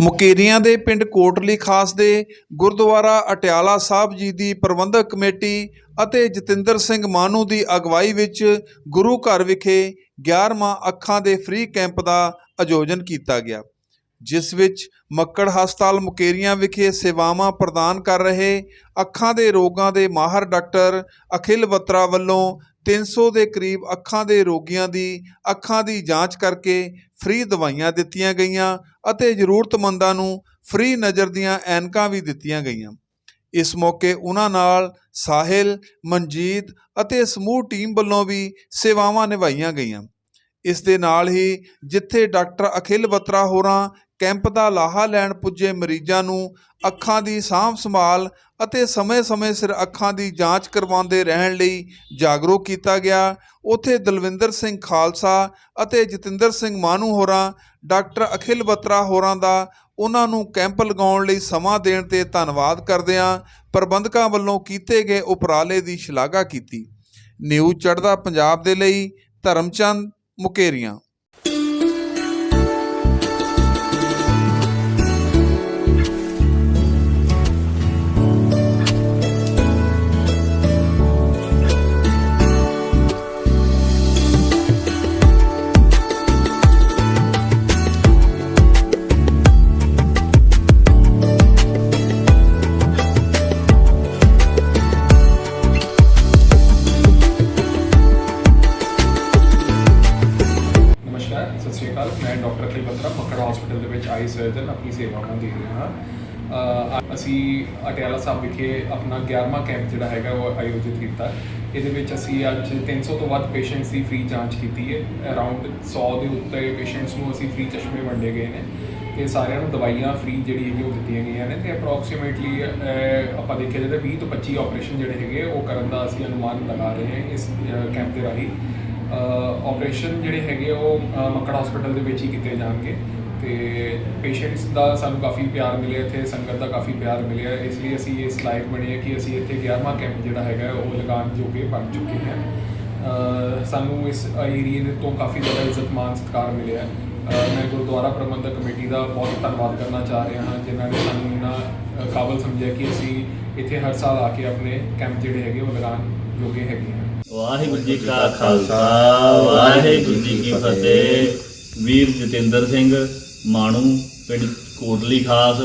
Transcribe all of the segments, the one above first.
ਮੁਕੇਰੀਆਂ ਦੇ ਪਿੰਡ ਕੋਟਲੀ ਖਾਸ ਦੇ ਗੁਰਦੁਆਰਾ ਅਟਿਆਲਾ ਸਾਹਿਬ ਜੀ ਦੀ ਪ੍ਰਬੰਧਕ ਕਮੇਟੀ ਅਤੇ ਜਤਿੰਦਰ ਸਿੰਘ ਮਾਨੂ ਦੀ ਅਗਵਾਈ ਵਿੱਚ ਗੁਰੂ ਘਰ ਵਿਖੇ 11ਵਾਂ ਅੱਖਾਂ ਦੇ ਫ੍ਰੀ ਕੈਂਪ ਦਾ ਆਯੋਜਨ ਕੀਤਾ ਗਿਆ, ਜਿਸ ਵਿੱਚ ਮੱਕੜ ਹਸਪਤਾਲ ਮੁਕੇਰੀਆਂ ਵਿਖੇ ਸੇਵਾਵਾਂ ਪ੍ਰਦਾਨ ਕਰ ਰਹੇ ਅੱਖਾਂ ਦੇ ਰੋਗਾਂ ਦੇ ਮਾਹਰ ਡਾਕਟਰ ਅਖਿਲ ਬੱਤਰਾ ਵੱਲੋਂ 300 ਦੇ ਕਰੀਬ ਅੱਖਾਂ ਦੇ ਰੋਗੀਆਂ ਦੀ, ਅੱਖਾਂ ਦੀ ਜਾਂਚ ਕਰਕੇ ਫ੍ਰੀ ਦਵਾਈਆਂ ਦਿੱਤੀਆਂ ਗਈਆਂ ਅਤੇ ਜ਼ਰੂਰਤਮੰਦਾਂ ਨੂੰ ਫ੍ਰੀ ਨਜ਼ਰ ਦੀਆਂ ਐਨਕਾਂ ਵੀ ਦਿੱਤੀਆਂ ਗਈਆਂ। ਇਸ ਮੌਕੇ ਉਹਨਾਂ ਨਾਲ ਸਾਹਿਲ, ਮਨਜੀਤ ਅਤੇ ਸਮੂਹ ਟੀਮ ਵੱਲੋਂ ਵੀ ਸੇਵਾਵਾਂ ਨਿਭਾਈਆਂ ਗਈਆਂ। ਇਸ ਦੇ ਨਾਲ ਹੀ ਜਿੱਥੇ ਡਾਕਟਰ ਅਖਿਲ ਬੱਤਰਾ ਹੋਰਾਂ ਕੈਂਪ ਦਾ ਲਾਹਾ ਲੈਣ ਪੁੱਜੇ ਮਰੀਜ਼ਾਂ ਨੂੰ ਅੱਖਾਂ ਦੀ ਸਾਂਭ ਸੰਭਾਲ ਅਤੇ ਸਮੇਂ-ਸਮੇਂ ਸਿਰ ਅੱਖਾਂ ਦੀ ਜਾਂਚ ਕਰਵਾਉਂਦੇ ਰਹਿਣ ਲਈ ਜਾਗਰੂਕ ਕੀਤਾ ਗਿਆ। ਉਥੇ ਦਲਵਿੰਦਰ ਸਿੰਘ ਖਾਲਸਾ ਅਤੇ ਜਤਿੰਦਰ ਸਿੰਘ ਮਾਨੂ ਹੋਰਾਂ, ਡਾਕਟਰ ਅਖਿਲ ਬੱਤਰਾ ਹੋਰਾਂ ਦਾ ਉਹਨਾਂ ਨੂੰ ਕੈਂਪ ਲਗਾਉਣ ਲਈ ਸਮਾਂ ਦੇਣ ਤੇ ਧੰਨਵਾਦ ਕਰਦਿਆਂ ਪ੍ਰਬੰਧਕਾਂ ਵੱਲੋਂ ਕੀਤੇ ਗਏ ਉਪਰਾਲੇ ਦੀ ਸ਼ਲਾਘਾ ਕੀਤੀ। ਨਿਊਜ਼ ਚੜ੍ਹਦਾ ਪੰਜਾਬ ਦੇ ਲਈ ਧਰਮਚੰਦ ਮੁਕੇਰੀਆਂ। ਡਾਕਟਰ ਅਖਿਲ ਬੱਤਰਾ ਮੱਕੜ ਹਸਪੀਟਲ ਦੇ ਵਿੱਚ ਆਈ ਸਰਜਨ ਆਪਣੀ ਸੇਵਾਵਾਂ ਦੇ ਰਿਹਾ ਹਾਂ ਅਸੀਂ ਅਟਿਆਲਾ ਸਾਹਿਬ ਵਿਖੇ ਆਪਣਾ 11ਵਾਂ ਕੈਂਪ ਜਿਹੜਾ ਹੈਗਾ ਉਹ ਆਯੋਜਿਤ ਕੀਤਾ। ਇਹਦੇ ਵਿੱਚ ਅਸੀਂ ਅੱਜ 300 ਤੋਂ ਵੱਧ ਪੇਸ਼ੈਂਟਸ ਦੀ ਫ੍ਰੀ ਜਾਂਚ ਕੀਤੀ ਹੈ। ਅਰਾਊਂਡ 100 ਦੇ ਉੱਤੇ ਪੇਸ਼ੈਂਟਸ ਨੂੰ ਅਸੀਂ ਫ੍ਰੀ ਚਸ਼ਮੇ ਵੰਡੇ ਗਏ ਨੇ ਤੇ ਸਾਰਿਆਂ ਨੂੰ ਦਵਾਈਆਂ ਫ੍ਰੀ ਜਿਹੜੀ ਹੈਗੀ ਉਹ ਦਿੱਤੀਆਂ ਗਈਆਂ ਨੇ ਤੇ ਅਪਰੋਕਸੀਮੇਟਲੀ ਆਪਾਂ ਦੇਖਿਆ ਜਾਵੇ 20 ਤੋਂ 25 ਆਪਰੇਸ਼ਨ ਜਿਹੜੇ ਹੈਗੇ ਉਹ ਕਰਨ ਦਾ ਅਸੀਂ ਅਨੁਮਾਨ ਲਗਾ ਰਹੇ ਹਾਂ ਇਸ ਕੈਂਪ ਦੇ ਰਾਹੀਂ। ਆਪਰੇਸ਼ਨ ਜਿਹੜੇ ਹੈਗੇ ਆ ਉਹ ਮੱਕੜ ਹਸਪੀਟਲ ਦੇ ਵਿੱਚ ਹੀ ਕੀਤੇ ਜਾਣਗੇ। ਤੇ ਪੇਸ਼ੈਂਟਸ ਦਾ ਸਾਨੂੰ ਕਾਫੀ ਪਿਆਰ ਮਿਲਿਆ, ਇੱਥੇ ਸੰਗਤ ਦਾ ਕਾਫੀ ਪਿਆਰ ਮਿਲਿਆ। ਇਸ ਲਈ ਅਸੀਂ ਇਸ ਲਾਇਕ ਬਣੇ ਹਾਂ ਕਿ ਅਸੀਂ ਇੱਥੇ 11ਵਾਂ ਕੈਂਪ ਜਿਹੜਾ ਹੈਗਾ ਉਹ ਲਗਾਉਣ ਜੋਗੇ ਬਣ ਚੁੱਕੇ ਹਾਂ। ਸਾਨੂੰ ਇਸ ਏਰੀਏ ਦੇ ਤੋਂ ਕਾਫੀ ਜ਼ਿਆਦਾ ਇੱਜ਼ਤ ਮਾਨ ਸਤਿਕਾਰ ਮਿਲਿਆ। ਮੈਂ ਗੁਰਦੁਆਰਾ ਪ੍ਰਬੰਧਕ ਕਮੇਟੀ ਦਾ ਬਹੁਤ ਧੰਨਵਾਦ ਕਰਨਾ ਚਾਹ ਰਿਹਾ ਹਾਂ, ਜਿਨ੍ਹਾਂ ਨੇ ਸਾਨੂੰ ਇੰਨਾ ਕਾਬਲ ਸਮਝਿਆ ਕਿ ਅਸੀਂ ਇੱਥੇ ਹਰ ਸਾਲ ਆ ਕੇ ਆਪਣੇ ਕੈਂਪ ਜਿਹੜੇ ਹੈਗੇ, ਉਹ ਲਗਾਉਣ ਜੋਗੇ ਹੈਗੇ ਹਾਂ। ਵਾਹਿਗੁਰੂ ਜੀ ਕਾ ਖਾਲਸਾ, ਵਾਹਿਗੁਰੂ ਜੀ ਕੀ ਫਤਿਹ। ਵੀਰ ਜਤਿੰਦਰ ਸਿੰਘ ਮਾਣੂ, ਪਿੰਡ ਕੋਟਲੀ ਖਾਸ,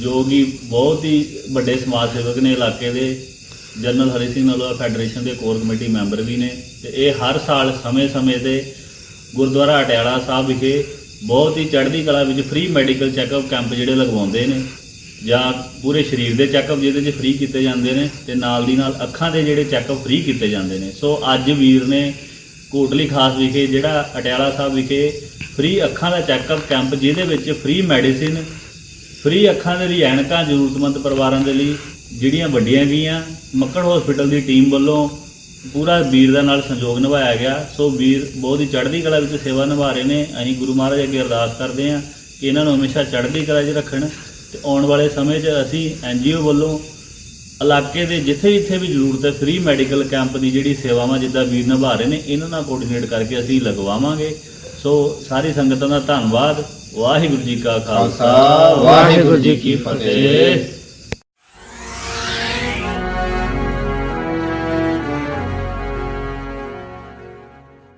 ਜੋ ਕਿ ਬਹੁਤ ਹੀ ਵੱਡੇ ਸਮਾਜ ਸੇਵਕ ਨੇ ਇਲਾਕੇ ਦੇ। ਜਨਰਲ ਹਰੀ ਸਿੰਘ ਨਲੋਆ ਫੈਡਰੇਸ਼ਨ ਦੇ ਕੋਰ ਕਮੇਟੀ ਮੈਂਬਰ ਵੀ ਨੇ। ਤੇ ਇਹ ਹਰ ਸਾਲ ਸਮੇਂ-ਸਮੇਂ ਤੇ ਗੁਰਦੁਆਰਾ ਅਟਿਆਲਾ ਸਾਹਿਬ ਵਿਖੇ ਬਹੁਤ ਹੀ ਚੜ੍ਹਦੀ ਕਲਾ ਵਿੱਚ ਫ੍ਰੀ ਮੈਡੀਕਲ ਚੈੱਕਅਪ ਕੈਂਪ ਜਿਹੜੇ ਲਗਵਾਉਂਦੇ ਨੇ। ਜਾਂ ਪੂਰੇ ਸਰੀਰ ਦੇ ਚੈੱਕਅਪ ਜਿਹਦੇ 'ਚ ਫ੍ਰੀ ਕੀਤੇ ਜਾਂਦੇ ਨੇ ਤੇ ਨਾਲ ਦੀ ਨਾਲ ਅੱਖਾਂ ਦੇ ਜਿਹੜੇ ਚੈੱਕਅਪ ਫ੍ਰੀ ਕੀਤੇ ਜਾਂਦੇ ਨੇ। ਸੋ ਅੱਜ ਵੀਰ ਨੇ ਕੋਟਲੀ ਖਾਸ ਵਿਖੇ ਜਿਹੜਾ ਅਟਿਆਲਾ ਸਾਹਿਬ ਵਿਖੇ ਫ੍ਰੀ ਅੱਖਾਂ ਦਾ ਚੈੱਕਅਪ ਕੈਂਪ, ਜਿਹਦੇ ਵਿੱਚ ਫ੍ਰੀ ਮੈਡੀਸਿਨ, ਫ੍ਰੀ ਅੱਖਾਂ ਦੇ ਲਈ ਐਨਕਾਂ ਜ਼ਰੂਰਤਮੰਦ ਪਰਿਵਾਰਾਂ ਦੇ ਲਈ, ਜਿਹੜੀਆਂ ਵੱਡੀਆਂ ਗਈਆਂ ਮੱਕੜ ਹਸਪੀਟਲ ਦੀ ਟੀਮ ਵੱਲੋਂ ਪੂਰਾ ਵੀਰ ਦਾ ਨਾਲ ਸੰਯੋਗ ਨਿਭਾਇਆ ਗਿਆ। ਸੋ ਵੀਰ ਬਹੁਤ ਹੀ ਚੜ੍ਹਦੀ ਕਲਾ ਵਿੱਚ ਸੇਵਾ ਨਿਭਾ ਰਹੇ ਨੇ। ਅਸੀਂ ਗੁਰੂ ਮਹਾਰਾਜ ਅੱਗੇ ਅਰਦਾਸ ਕਰਦੇ ਹਾਂ ਕਿ ਇਹਨਾਂ ਨੂੰ ਹਮੇਸ਼ਾ ਚੜ੍ਹਦੀ ਕਲਾ 'ਚ ਰੱਖਣ ਤੇ ਆਉਣ ਵਾਲੇ ਸਮੇਂ 'ਚ ਅਸੀਂ ਐਨਜੀਓ ਵੱਲੋਂ ਇਲਾਕੇ ਦੇ ਜਿੱਥੇ ਜਿੱਥੇ ਵੀ ਜ਼ਰੂਰਤ ਹੈ, ਫ੍ਰੀ ਮੈਡੀਕਲ ਕੈਂਪ ਦੀ ਜਿਹੜੀ ਸੇਵਾਵਾਂ ਜਿੱਦਾਂ ਵੀਰ ਨਿਭਾ ਰਹੇ ਨੇ, ਇਹਨਾਂ ਨਾਲ ਕੋਆਰਡੀਨੇਟ ਕਰਕੇ ਅਸੀਂ ਲਗਵਾਵਾਂਗੇ। ਸੋ ਸਾਰੀ ਸੰਗਤਾਂ ਦਾ ਧੰਨਵਾਦ। ਵਾਹਿਗੁਰੂ ਜੀ ਕਾ ਖਾਲਸਾ ਵਾਹਿਗੁਰੂ ਜੀ ਕੀ ਫਤਿਹ।